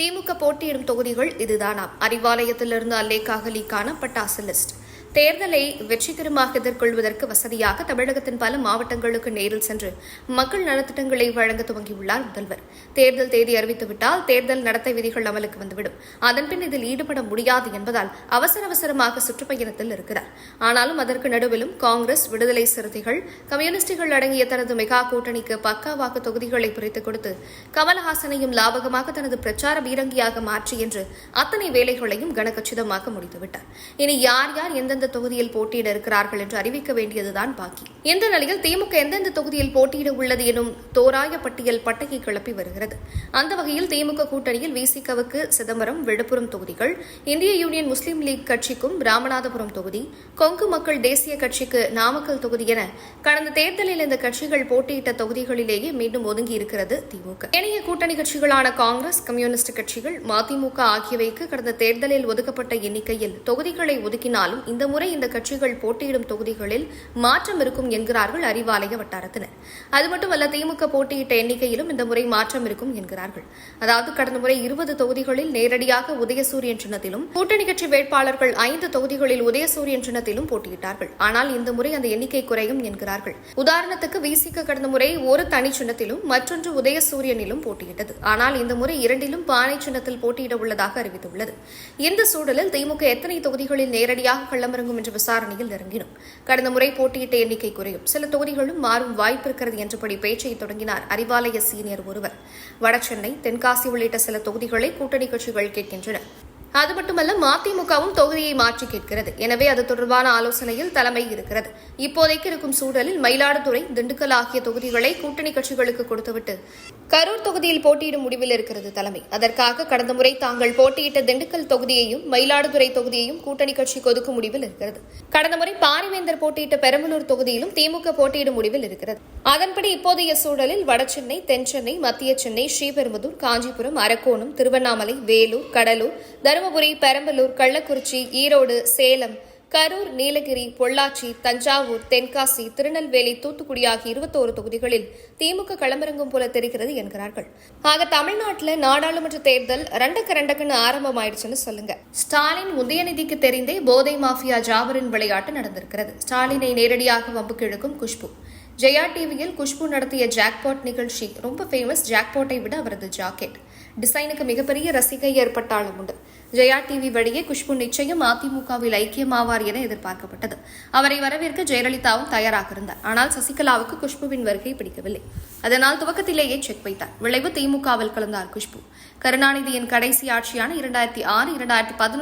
திமுக போட்டியிடும் தொகுதிகள் இதுதானாம். அறிவாலயத்திலிருந்து அல்லேக்காகலிக்கான பட்டாசு லிஸ்ட் தேர்தலை வெற்றிகரமாக எதிர்கொள்வதற்கு வசதியாக தமிழகத்தின் பல மாவட்டங்களுக்கு நேரில் சென்று மக்கள் நலத்திட்டங்களை வழங்க துவங்கியுள்ளார் முதல்வர். தேர்தல் தேதி அறிவித்துவிட்டால் தேர்தல் நடத்தை விதிகள் அமலுக்கு வந்துவிடும். அதன்பின் இதில் ஈடுபட முடியாது என்பதால் அவசர அவசரமாக சுற்றுப்பயணத்தில் இருக்கிறார். ஆனாலும் அதற்கு நடுவிலும் காங்கிரஸ் விடுதலை சிறுத்தைகள் கம்யூனிஸ்டுகள் அடங்கிய தனது மெகா கூட்டணிக்கு பக்கா வாக்கு தொகுதிகளை பிரித்துக் கொடுத்து கமலஹாசனையும் லாபகமாக தனது பிரச்சார பீரங்கியாக மாற்றி என்று அத்தனை வேலைகளையும் கனகச்சிதமாக முடித்துவிட்டார். இனி யார் யார் எந்தெந்த எந்தெந்த தொகுதியில் போட்டியிட இருக்கிறார்கள் என்று அறிவிக்க வேண்டியதுதான் பாக்கி. இந்த நிலையில் திமுக எந்தெந்த தொகுதியில் போட்டியிட உள்ளது எனும் தோராய பட்டியல் பட்டகை கிளப்பி வருகிறது. அந்த வகையில் திமுக கூட்டணியில் விசிகவுக்கு சிதம்பரம் விழுப்புரம் தொகுதிகள் இந்திய யூனியன் முஸ்லீம் லீக் கட்சிக்கும் ராமநாதபுரம் தொகுதி கொங்கு மக்கள் தேசிய கட்சிக்கு நாமக்கல் தொகுதி என கடந்த தேர்தலில் இந்த கட்சிகள் போட்டியிட்ட தொகுதிகளிலேயே மீண்டும் ஒதுங்கி இருக்கிறது திமுக. ஏனைய கூட்டணி கட்சிகளான காங்கிரஸ் கம்யூனிஸ்ட் கட்சிகள் மதிமுக ஆகியவைக்கு கடந்த தேர்தலில் ஒதுக்கப்பட்ட எண்ணிக்கையில் தொகுதிகளை ஒதுக்கினாலும் இந்த முறை இந்த கட்சிகள் போட்டியிடும் தொகுதிகளில் மாற்றம் இருக்கும் என்கிறார்கள் அறிவாலய வட்டாரத்தினர். அது மட்டுமல்ல திமுக போட்டியிட்ட எண்ணிக்கையிலும் இந்த முறை மாற்றம் இருக்கும் என்கிறார்கள். அதாவது கடந்த முறை இருபது தொகுதிகளில் நேரடியாக உதயசூரியன் சின்னத்திலும் கூட்டணி கட்சி வேட்பாளர்கள் ஐந்து தொகுதிகளில் உதயசூரியன் சின்னத்திலும் போட்டியிட்டார்கள். ஆனால் இந்த முறை அந்த எண்ணிக்கை குறையும் என்கிறார்கள். உதாரணத்துக்கு விசிக கடந்த முறை ஒரு தனி சின்னத்திலும் மற்றொன்று உதயசூரியனிலும் போட்டியிட்டது. ஆனால் இந்த முறை இரண்டிலும் பானை சின்னத்தில் போட்டியிட உள்ளதாக அறிவித்துள்ளது. இந்த சூழலில் திமுக எத்தனை தொகுதிகளில் நேரடியாக களமிறங்கும் என்று விசாரணையில் இறங்கினோம் கடந்த முறை போட்டியிட்ட எண்ணிக்கை குறையும். சில தொகுதிகளும் மாறும் வாய்ப்பு இருக்கிறது என்றபடி பேச்சை தொடங்கினார் அறிவாலய சீனியர் ஒருவர். வடசென்னை தென்காசி உள்ளிட்ட சில தொகுதிகளை கூட்டணி கட்சிகள் கேட்கின்றன. அது மட்டுமல்ல மதிமுகவும் தொகுதியை மாற்றி கேட்கிறது. எனவே அது தொடர்பான ஆலோசனையில் தலைமை இருக்கிறது. இப்போதைக்கு இருக்கும் சூழலில் மயிலாடுதுறை திண்டுக்கல் ஆகிய தொகுதிகளை கூட்டணி கட்சிகளுக்கு கொடுத்துவிட்டு கரூர் தொகுதியில் போட்டியிடும் முடிவில் இருக்கிறது தலைமை. அதற்காக கடந்த முறை தாங்கள் போட்டியிட்ட திண்டுக்கல் தொகுதியையும் மயிலாடுதுறை தொகுதியையும் கூட்டணி கட்சிக்கு ஒதுக்கும் முடிவில் இருக்கிறது. கடந்த முறை பாரிவேந்தர் போட்டியிட்ட பெரம்பலூர் தொகுதியிலும் திமுக போட்டியிடும் முடிவில் இருக்கிறது. அதன்படி இப்போதைய சூழலில் வடசென்னை தென்சென்னை மத்திய சென்னை ஸ்ரீபெரும்புதூர் காஞ்சிபுரம் அரக்கோணம் திருவண்ணாமலை வேலூர் கடலூர் தருமபுரி பெரம்பலூர் கள்ளக்குறிச்சி ஈரோடு சேலம் கரூர் நீலகிரி பொள்ளாச்சி தஞ்சாவூர் தென்காசி திருநெல்வேலி தூத்துக்குடி ஆகிய இருபத்தோரு தொகுதிகளில் திமுக களமிறங்கும் போல தெரிகிறது என்கிறார்கள். ஆக தமிழ்நாட்டில் நாடாளுமன்ற தேர்தல் ரெண்டக்கு ரெண்டக்குன்னு ஆரம்பமாயிடுச்சுன்னு சொல்லுங்க. ஸ்டாலின் உதயநிதிக்கு தெரிந்தே போதை மாஃபியா ஜாபரின் விளையாட்டு நடந்திருக்கிறது. ஸ்டாலினை நேரடியாக வம்புக்கு இழுக்கும் குஷ்பு. ஜெயா டிவியில் குஷ்பு நடத்திய ஜாக்பாட் நிகழ்ச்சி. ரொம்ப ஃபேமஸ் ஜாக்பாட்டை விட அவரது ஜாக்கெட் டிசைனுக்கு மிகப்பெரிய ரசிகை ஏற்பட்டாலும் உண்டு. ஜெயா டிவி வழியே குஷ்பு நிச்சயம் அதிமுகவில் ஐக்கியமாவார் என எதிர்பார்க்கப்பட்டது. அவரை வரவேற்க ஜெயலலிதாவும் தயாராக இருந்தார். ஆனால் சசிகலாவுக்கு குஷ்புவின் வருகை பிடிக்கவில்லை. அதனால் துவக்கத்திலேயே செக் வைத்தார். விளைவு திமுகவில் கலந்தார் குஷ்பு. கருணாநிதியின் கடைசி ஆட்சியான இரண்டாயிரத்தி ஆறு இரண்டாயிரத்தி பதினொன்று